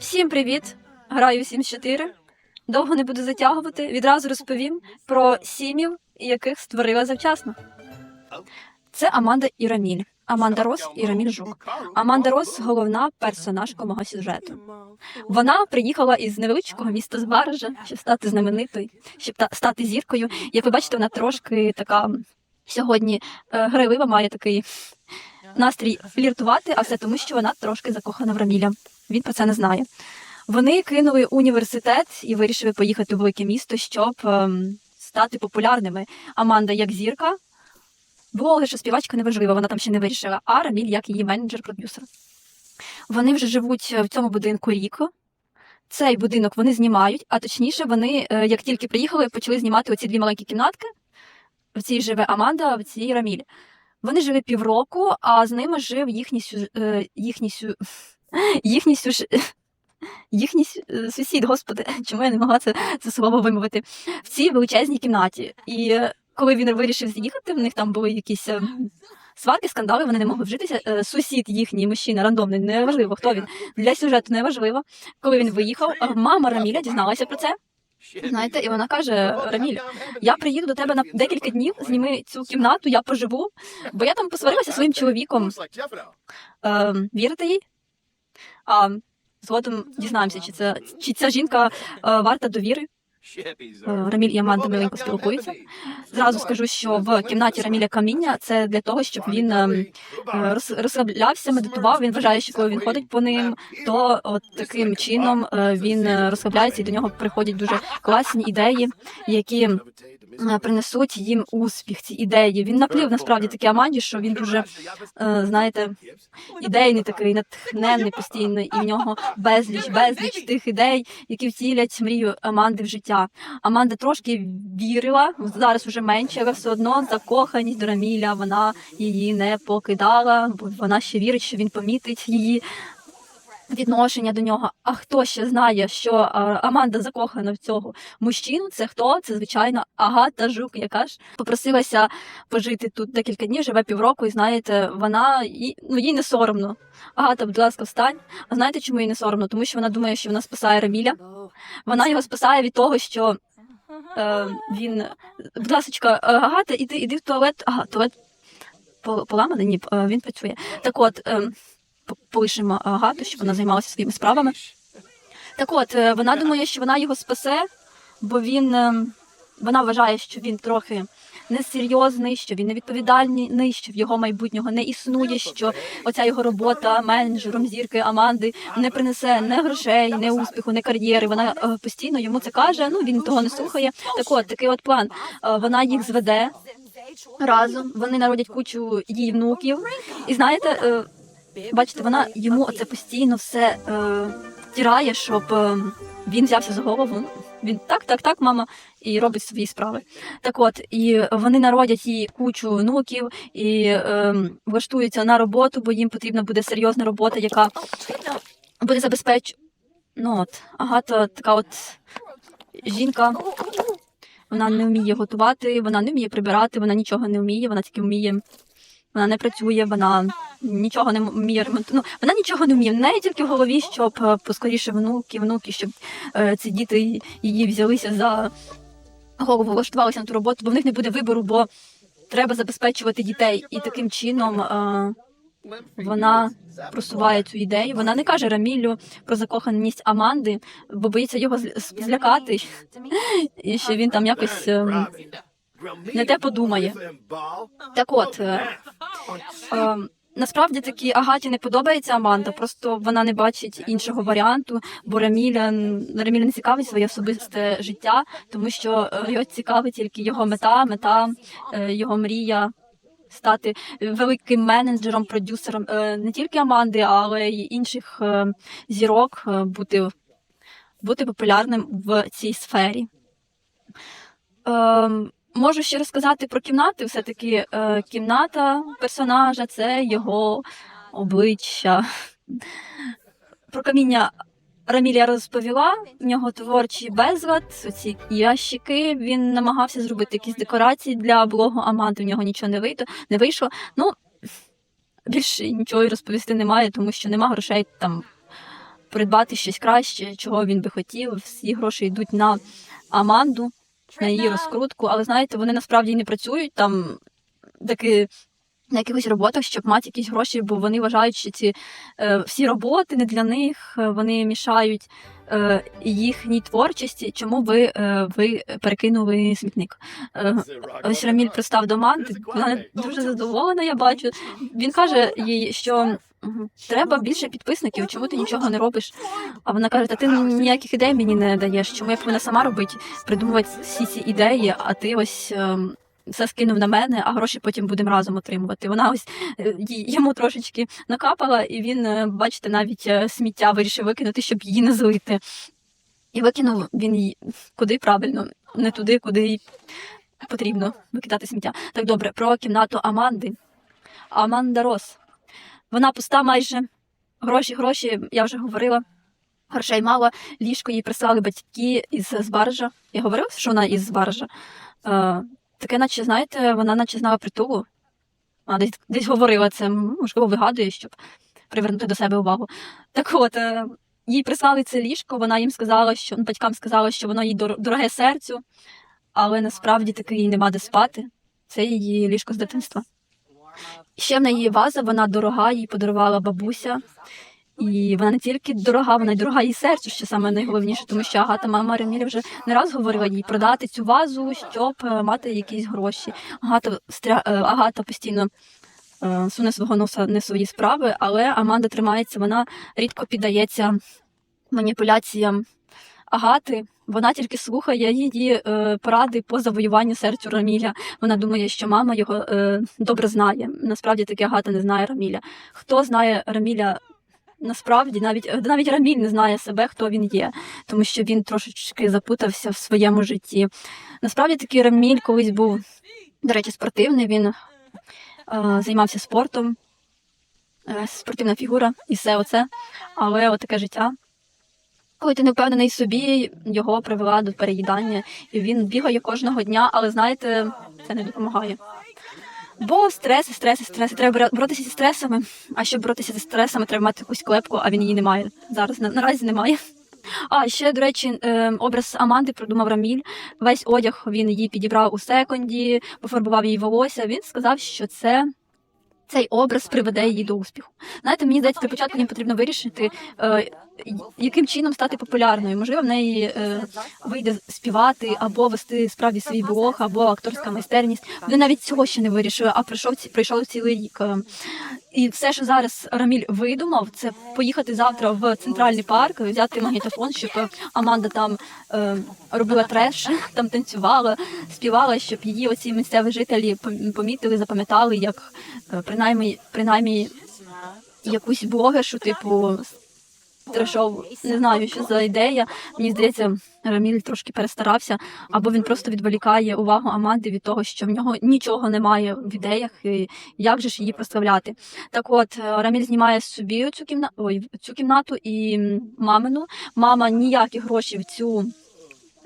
Всім привіт! Граю 7-4. Довго не буду затягувати. Відразу розповім про сімів, яких створила завчасно. Це Аманда і Раміль. Аманда Рос і Раміль Жук. Аманда Рос головна персонажка мого сюжету. Вона приїхала із невеличкого міста з Баража, щоб стати знаменитою, щоб та- стати зіркою. Як ви бачите, вона трошки така сьогодні е, грайлива, має такий настрій фліртувати, а все тому, що вона трошки закохана в Раміля. Він про це не знає. Вони кинули університет і вирішили поїхати у велике місто, щоб ем, стати популярними. Аманда як зірка. Блогер, що співачка неважливо, вона там ще не вирішила, а Раміль як її менеджер-продюсер. Вони вже живуть в цьому будинку рік. Цей будинок вони знімають, а точніше, вони, е, як тільки приїхали, почали знімати оці дві маленькі кімнатки. В цій живе Аманда, в цій Раміль. Вони жили півроку, а з ними жив їхній е, їхній. Їхній сюж... їхній е, сусід, господи, чому я не могла це, це слово вимовити в цій величезній кімнаті. І е, коли він вирішив з'їхати, в них там були якісь е, сварки, скандали, вони не могли вжитися. Е, Сусід їхній мужчина рандомний, неважливо, хто він для сюжету неважливо. Коли він виїхав, мама Раміля дізналася про це. Знаєте, і вона каже: Раміль, я приїду до тебе на декілька днів, зніми цю кімнату, я поживу, бо я там посварилася своїм чоловіком. Е, вірите їй? А згодом дізнаємося, чи це чи ця жінка е, варта довіри. Е, Раміль і Аманда миленько спілкуються. Зразу скажу, що в кімнаті Раміля каміння це для того, щоб він ем, е, роз- розслаблявся, медитував. Він вважає, що коли він ходить по ним, то от таким чином він розслабляється і до нього приходять дуже класні ідеї, які принесуть їм успіх. Ці ідеї. Він наплів насправді такі Аманді, що він дуже е, знаєте, ідейний такий, натхненний постійно, і в нього безліч, безліч тих ідей, які втілять мрію Аманди в життя. Аманда трошки вірила, зараз уже менше, але все одно закоханість до Раміля, вона її не покидала, бо вона ще вірить, що він помітить її. Відношення до нього. А хто ще знає, що Аманда закохана в цього мужчину? Це хто? Це звичайно Агата Жук, яка ж попросилася пожити тут декілька днів, живе півроку, і знаєте, вона їй- ну їй не соромно. Агата, будь ласка, встань. А знаєте, чому їй не соромно? Тому що вона думає, що вона спасає Раміля. Вона його спасає від того, що е, він. Будь ласка, Агата, іди, іди в туалет. Ага, туалет поламаний? Ні, е, він працює. Так от, е, п- полишимо Агату, щоб вона займалася своїми справами. Так от, е, вона думає, що вона його спасе, бо він. е, Вона вважає, що він трохи несерйозний, що він невідповідальний, що в його майбутнього не існує, що оця його робота менеджером зірки Аманди не принесе не грошей, не успіху, не кар'єри. Вона е, постійно йому це каже. Ну він того не слухає. Так от такий от план. Е, Вона їх зведе разом. Вони народять кучу її внуків. І знаєте, е, бачите, вона йому оце постійно все е, тірає, щоб е, він взявся за голову. Він так, так, так, мама, і робить свої справи. Так от, і вони народять їй кучу внуків і е, влаштуються на роботу, бо їм потрібна буде серйозна робота, яка буде забезпеч... Ну от, Агата така от жінка. Вона не вміє готувати, вона не вміє прибирати, вона нічого не вміє, вона тільки вміє. Вона не працює, вона нічого не вміє ремонтувати. Ну, вона нічого не вміє. В неї тільки в голові, щоб е, поскоріше внуки, внуки, щоб е, ці діти її взялися за голову, влаштувалися на ту роботу, бо в них не буде вибору, бо треба забезпечувати дітей. І таким чином е, вона просуває цю ідею. Вона не каже Рамілю про закоханість Аманди, бо боїться його зл- злякати, і що він там якось е, не те подумає. Так от, е, е, насправді таки Агаті не подобається Аманда, просто вона не бачить іншого варіанту, бо Раміля, Раміля не цікавить своє особисте життя, тому що е, його цікавить тільки його мета, мета, е, його мрія. Стати великим менеджером, продюсером е, не тільки Аманди, але й інших е, зірок, бути, бути популярним в цій сфері. Можу ще розказати про кімнати. Все-таки е, кімната персонажа це його обличчя. Про каміння Рамілія розповіла. В нього творчий безлад, ці ящики. Він намагався зробити якісь декорації для блогу Аманди. В нього нічого не вийшло. Не вийшло. Ну більше нічого розповісти немає, тому що нема грошей там придбати щось краще, чого він би хотів. Всі гроші йдуть на Аманду, на її розкрутку, але знаєте, вони насправді не працюють там таки. На якихось роботах, щоб мати якісь гроші, бо вони вважають, що ці е, всі роботи не для них, е, вони мішають е, їхній творчості. Чому ви, е, ви перекинули смітник? Е, ось Раміль пристав до Манти, вона дуже задоволена, я бачу. Він каже їй, що «Мгм, треба більше підписників, чому ти нічого не робиш? А вона каже: Та ти ніяких ідей мені не даєш. Чому я повинна сама робити, придумувати всі ці ідеї, а ти ось. ем, все скинув на мене, а гроші потім будемо разом отримувати. Вона ось е, йому трошечки накапала, і він, е, бачите, навіть е, сміття вирішив викинути, щоб її не злити. І викинув він її куди правильно, не туди, куди потрібно викидати сміття. Так добре, про кімнату Аманди. Аманда Рос. Вона пуста майже. Гроші, гроші, я вже говорила. Грошей мало, ліжко їй прислали батьки із Збаржа. Я говорила, що вона із Збаржа. Е, таке, наче, знаєте, вона наче знала притулу. А, десь, десь говорила це, можливо, вигадує, щоб привернути до себе увагу. Так от, е, їй прислали це ліжко, вона їм сказала, що ну, батькам сказала, що воно їй дороге серцю, але насправді таки їй нема де спати. Це її ліжко з дитинства. Ще в неї ваза, вона дорога, їй подарувала бабуся. І вона не тільки дорога, вона й дорога їй серцю, що саме найголовніше, тому що Агата, мама Ремілі вже не раз говорила їй продати цю вазу, щоб е, мати якісь гроші. Агата, стря... е, Агата постійно е, суне свого носа не свої справи, але Аманда тримається, вона рідко піддається маніпуляціям Агати. Вона тільки слухає її е, поради по завоюванню серцю Раміля. Вона думає, що мама його е, добре знає. Насправді таки Агата не знає Раміля. Хто знає Раміля насправді, навіть е, навіть Раміль не знає себе, хто він є, тому що він трошечки запутався в своєму житті. Насправді таки Раміль колись був, до речі, спортивний. Він е, займався спортом, е, спортивна фігура і все оце. Але отаке життя. Коли ти не впевнений собі, його привела до переїдання, і він бігає кожного дня, але знаєте, це не допомагає. Бо стреси, стреси, стреси. Треба боро- боротися зі стресами. А щоб боротися зі стресами, треба мати якусь клепку, а він її не має. Зараз на, наразі немає. А ще, до речі, е, образ Аманди придумав Раміль. Весь одяг він її підібрав у секунді, пофарбував її волосся. Він сказав, що це. Цей образ приведе її до успіху. Знаєте, мені здається, для початку їм потрібно вирішити, е, яким чином стати популярною. Можливо, в неї е, вийде співати або вести справді свій блог, або акторська майстерність. Вони навіть цього ще не вирішили, а пройшов пройшов цілий рік. Е, І все, що зараз Раміль видумав, це поїхати завтра в центральний парк, взяти магнітофон, щоб Аманда там е, робила треш, там танцювала, співала, щоб її оці місцеві жителі пом- помітили, запам'ятали, як е, принаймні, принаймні якусь блогершу, типу. Трешов, не знаю, що за ідея. Мені здається, Раміль трошки перестарався, або він просто відволікає увагу Аманди від того, що в нього нічого немає в ідеях, і як же ж її прославляти. Так от, е, Раміль знімає собі цю кімнату, ой, цю кімнату і мамину. Мама ніякі гроші в цю.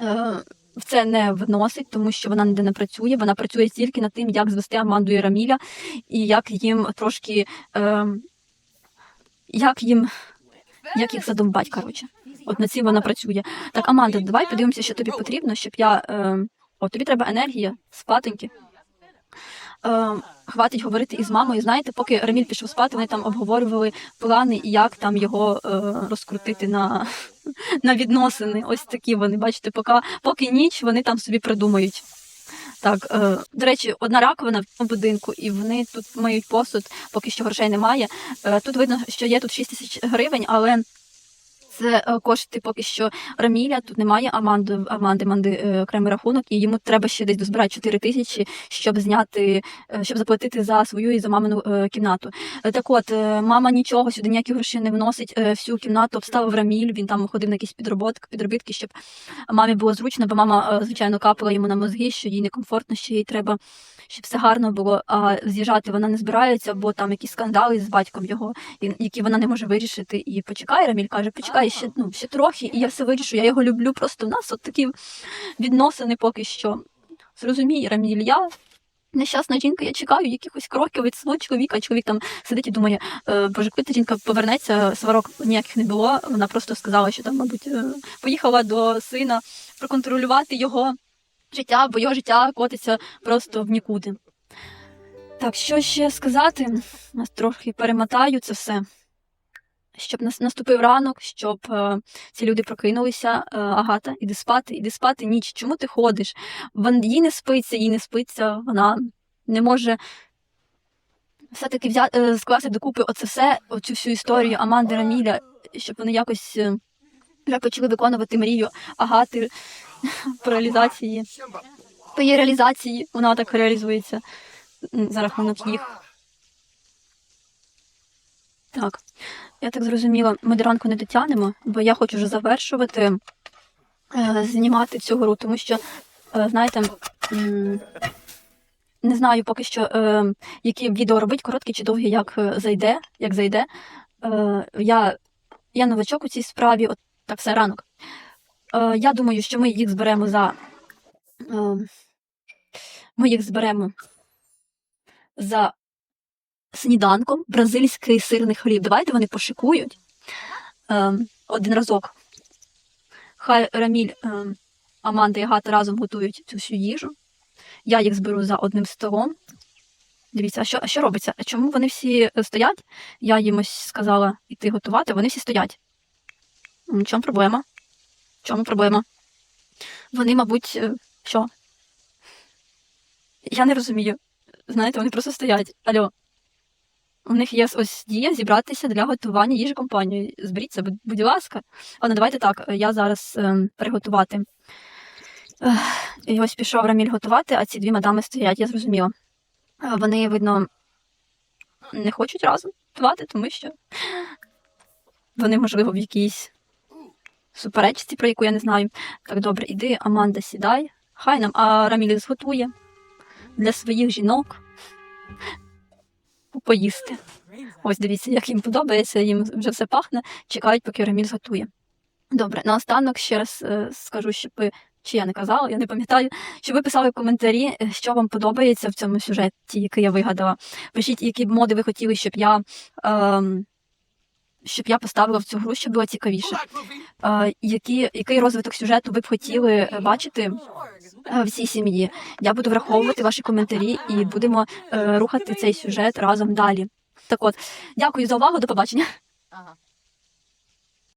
Е, в це не вносить, тому що вона ніде не працює. Вона працює тільки над тим, як звести Аманду і Раміля, і як їм трошки е, як їм як їх задовбать, коротше. От на цим вона працює. Так, Аманда, давай подивимося, що тобі потрібно, щоб я. Е, от тобі треба енергія, спатеньки. Е, хватить говорити із мамою. Знаєте, поки Раміль пішов спати, вони там обговорювали плани як там його е, розкрутити на, на відносини. Ось такі вони, бачите, поки, поки ніч вони там собі придумають. Так, е, до речі, одна раковина в цьому будинку, і вони тут миють посуд, поки що грошей немає. Е, тут видно, що є тут 6 тисяч гривень, але це кошти поки що Раміля, тут немає Аманди, Аманди, Манди е, окремий рахунок, і йому треба ще десь дозбирати 4 тисячі, щоб зняти, е, щоб заплатити за свою і за мамину е, кімнату. Так от, мама нічого сюди ніякі гроші не вносить. Всю кімнату обставив Раміль, він там ходив на якісь підроботки, підробітки, щоб мамі було зручно, бо мама, звичайно, капала йому на мозги, що їй некомфортно, що їй треба, щоб все гарно було. А з'їжджати вона не збирається, бо там якісь скандали з батьком його, які вона не може вирішити. І почекай, Раміль каже, почекай ще, ну, ще трохи, і я все вирішу. Я його люблю. Просто в нас от такі відносини поки що. Зрозумій, Раміль, я нещасна жінка, я чекаю якихось кроків від свого чоловіка. Чоловік там сидить і думає, «Е, боже, коли та жінка повернеться, сварок ніяких не було. Вона просто сказала, що там, мабуть, е, поїхала до сина проконтролювати його життя, бо його життя котиться просто в нікуди. Так, що ще сказати? Нас трохи перемотаю це все. Щоб наступив ранок, щоб е, ці люди прокинулися. Е, Агата, іди спати, іди спати ніч. Чому ти ходиш? Вон, їй не спиться, їй не спиться, вона не може все-таки взяти, е, скласти докупи оце все, оцю всю історію Аманди Раміля, щоб вони якось почали виконувати мрію Агати по реалізації. По її реалізації вона так реалізується за рахунок їх. Так, я так зрозуміла, ми до ранку не дотягнемо, бо я хочу вже завершувати е, знімати цю гру, тому що, е, знаєте, не знаю поки що, е, які відео робити, короткі чи довгі, як зайде, як зайде. Я, я новачок у цій справі, от так все ранок. Я думаю, що ми їх зберемо за. Ми їх зберемо за сніданком бразильський сирний хліб. Давайте вони пошикують е, один разок. Хай Раміль, е, Аманда і Агата разом готують цю всю їжу. Я їх зберу за одним столом. Дивіться, а що, а що робиться? А чому вони всі е, стоять? Я їм ось сказала йти готувати, вони всі стоять. В чому проблема? Чому проблема? Вони, мабуть, е, що? Я не розумію. Знаєте, вони просто стоять. Алло. У них є ось дія зібратися для готування їжі компанії. Зберіться, будь, ласка. Ладно, давайте так. Я зараз ем, приготувати. Ех, І ось пішов Раміль готувати, а ці дві мадами стоять, я зрозуміла. Е, Вони, видно, не хочуть разом готувати, тому що вони, можливо, в якійсь суперечці, про яку я не знаю. Так, добре, іди, Аманда, сідай. Хай нам, а Раміль зготує для своїх жінок поїсти. Ось дивіться, як їм подобається, їм вже все пахне, чекають, поки Раміль готує. Добре, наостанок ще раз е, скажу, щоб ви, чи я не казала, я не пам'ятаю, щоб ви писали в коментарі, е, що вам подобається в цьому сюжеті, який я вигадала. Пишіть, які б моди ви хотіли, щоб я, ем, щоб я поставила в цю гру, щоб було цікавіше. Які, який розвиток сюжету ви б хотіли е, бачити е, в цій сім'ї? Я буду враховувати ваші коментарі і будемо е, рухати цей сюжет разом далі. Так от, дякую за увагу, до побачення.